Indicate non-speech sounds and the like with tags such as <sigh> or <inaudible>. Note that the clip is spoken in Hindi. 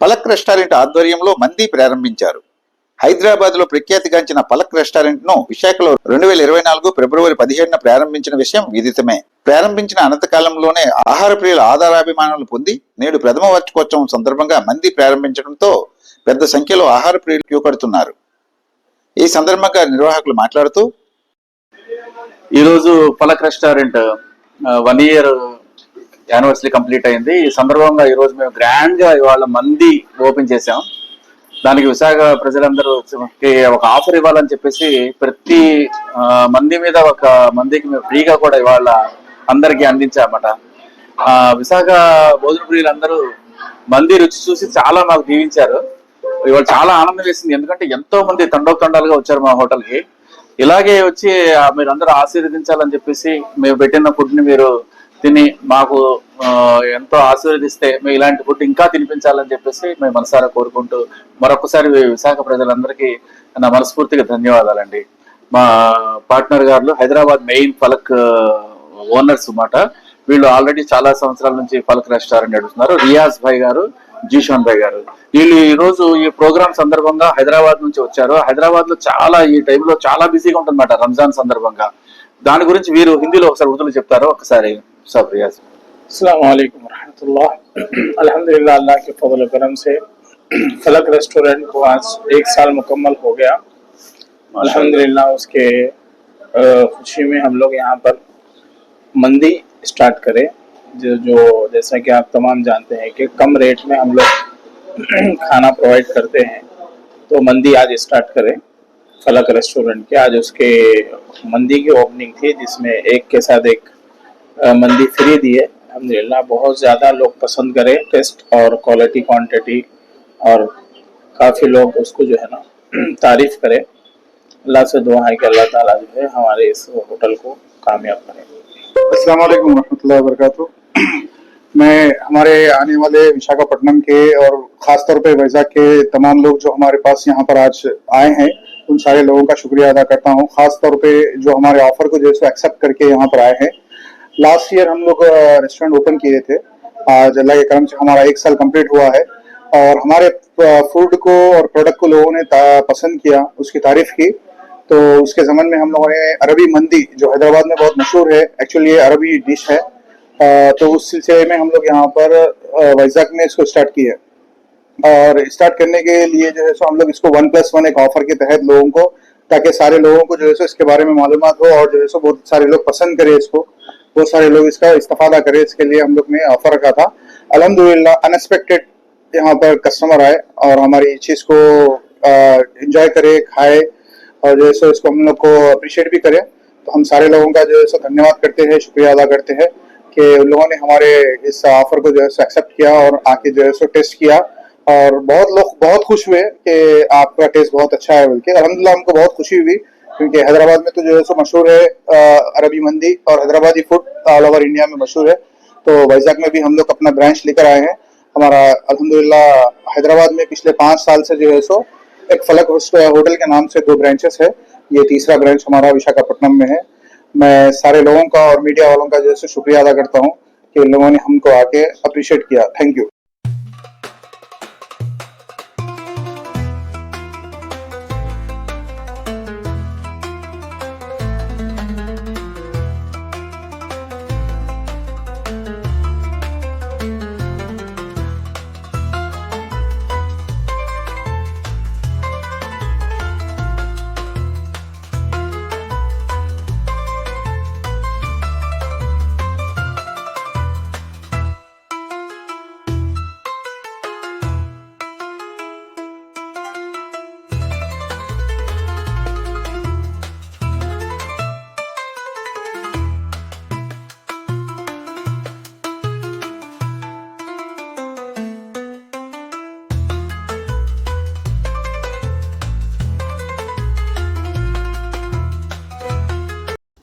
పలక్ రెస్టారెంట్ ఆధ్వర్యంలో మంది ప్రారంభించారు. హైదరాబాద్లో ప్రఖ్యాతిగాంచిన పలక్ రెస్టారెంట్ను విశాఖలో రెండు వేల ఇరవై నాలుగు ఫిబ్రవరి పదిహేడున ప్రారంభించిన విషయం విదితమే. ప్రారంభించిన అనంతకాలంలోనే ఆహార ప్రియుల ఆధారాభిమానులు పొంది నేడు ప్రథమ వార్షికోత్సవం సందర్భంగా మంది ప్రారంభించడంతో పెద్ద సంఖ్యలో ఆహార ప్రియులు క్యూ కడుతున్నారు. ఈ సందర్భంగా నిర్వాహకులు మాట్లాడుతూ ఈరోజు Palak restaurant one year anniversary complete అయింది. ఈ సందర్భంగా ఈరోజు మేము గ్రాండ్గా ఇవాళ మంది ఓపెన్ చేసాం దానికి విశాఖ ప్రజలందరూ ఒక ఆఫర్ ఇవ్వాలని చెప్పేసి ప్రతి ఆ, మంది మీద ఒక మందికి మేము ఫ్రీగా కూడా ఇవాళ అందరికి అందించామట. ఆ, విశాఖ భోజన ప్రియులందరూ మంది రుచి చూసి చాలా మాకు దీవించారు. ఇవాళ చాలా ఆనందం వేసింది. ఎందుకంటే ఎంతో మంది తండోతండాలుగా వచ్చారు మా హోటల్కి ఇలాగే వచ్చి మీరందరూ మీరు అందరూ ఆశీర్వదించాలని చెప్పేసి మేము పెట్టిన ఫుడ్ని మీరు తిని మాకు ఎంతో ఆశీర్వదిస్తే మేము ఇలాంటి ఫుడ్ ఇంకా తినిపించాలని చెప్పేసి మేము మనసారా కోరుకుంటూ మరొకసారి విశాఖ ప్రజలందరికీ నా మనస్ఫూర్తిగా ధన్యవాదాలండి. మా పార్ట్నర్ గారు హైదరాబాద్ మెయిన్ ఫలక్ ఓనర్స్ అన్నమాట. వీళ్ళు ఆల్రెడీ చాలా సంవత్సరాల నుంచి ఫలక్ రెస్టారెంట్ నడుస్తున్నారు రియాజ్ భాయ్ గారు జీషాన్ భాయ్ గారు. వీళ్ళు ఈ రోజు ఈ ప్రోగ్రామ్ సందర్భంగా హైదరాబాద్ నుంచి వచ్చారు. హైదరాబాద్లో చాలా ఈ టైంలో చాలా బిజీగా ఉంటుందన్నమాట రంజాన్ సందర్భంగా. దాని గురించి వీరు హిందీలో ఒకసారి ఉర్దూలో చెప్తారు ఒకసారి. सब यस अलैक्म अल्हम्दुलिल्लाह अल्लाह के फजल करम से फलक रेस्टोरेंट को आज एक साल मुकम्मल हो गया। अल्हम्दुलिल्लाह उसके खुशी में हम लोग यहाँ पर मंदी स्टार्ट करें। जो जो जैसा कि आप तमाम जानते हैं कि कम रेट में हम लोग खाना प्रोवाइड करते हैं तो मंदी आज स्टार्ट करें। फलक रेस्टोरेंट के आज उसके मंदी की ओपनिंग थी जिसमें एक के साथ एक मंदी फ्री दी है। अलहमदिल्ला बहुत ज़्यादा लोग पसंद करें टेस्ट और क्वालिटी क्वांटिटी और काफ़ी लोग उसको जो है ना, <clears throat> तारीफ़ करें। अल्लाह से दुआ है कि अल्लाह ताला जो है हमारे इस होटल को कामयाब करें। अस्सलाम वालेकुम रहमतुल्लाहि व <clears throat> मैं हमारे आने वाले विशाखापट्टनम के और खास तौर पे वैजाग के तमाम लोग जो हमारे पास यहाँ पर आज आए हैं, उन सारे लोगों का शुक्रिया अदा करता हूँ। खास तौर पे जो हमारे ऑफ़र को जो है एक्सेप्ट करके यहाँ पर आए हैं लास्ट ईयर हम लोग रेस्टोरेंट ओपन किए थे। आज अल्लाह के करम से हमारा एक साल कंप्लीट हुआ है। और हमारे फ़ूड को और प्रोडक्ट को लोगों ने पसंद किया, उसकी तारीफ़ की। तो उसके जमन में हम लोगों ने अरबी मंदी, जो हैदराबाद में बहुत मशहूर है एक्चुअली ये अरबी डिश है। तो उस सिलसिले में हम लोग यहाँ पर वैजाग में इसको स्टार्ट किया है। और स्टार्ट करने के लिए जो है सो हम लोग इसको वन प्लस वन एक ऑफ़र के तहत लोगों को, ताकि सारे लोगों को जो है सो इसके बारे में मालूम हो और जो है सो बहुत सारे लोग पसंद करें इसको। बहुत सारे लोग इसका इस्तेफादा करें, इसके लिए हम लोग ने ऑफ़र रखा था। अलहमदुल्ला अनएक्सपेक्टेड यहाँ पर कस्टमर आए और हमारी चीज़ को इंजॉय करे, खाए और जो है सो इसको हम लोग को अप्रिशिएट भी करें। तो हम सारे लोगों का जो है सो धन्यवाद करते हैं, शुक्रिया अदा करते हैं कि उन लोगों ने हमारे इस ऑफ़र को जो है सो एक्सेप्ट किया और आके जो है सो टेस्ट किया। और बहुत लोग बहुत खुश हुए कि आपका टेस्ट बहुत अच्छा है बल्कि अलहमदिल्ला हमको बहुत खुशी हुई। क्योंकि हैदराबाद में तो जो है सो मशहूर है अरबी मंदी और Hyderabadi food all over India में मशहूर है। तो वैजाग में भी हम लोग अपना ब्रांच लेकर आए हैं। हमारा अल्हम्दुलिल्लाह हैदराबाद में पिछले पाँच साल से जो है सो एक फलक होटल के नाम से दो ब्रांचेस है। ये तीसरा ब्रांच हमारा विशाखापट्टनम में है। मैं सारे लोगों का और मीडिया वालों का जो है सो शुक्रिया अदा करता हूँ कि लोगों ने हमको आके अप्रिशिएट किया। Thank you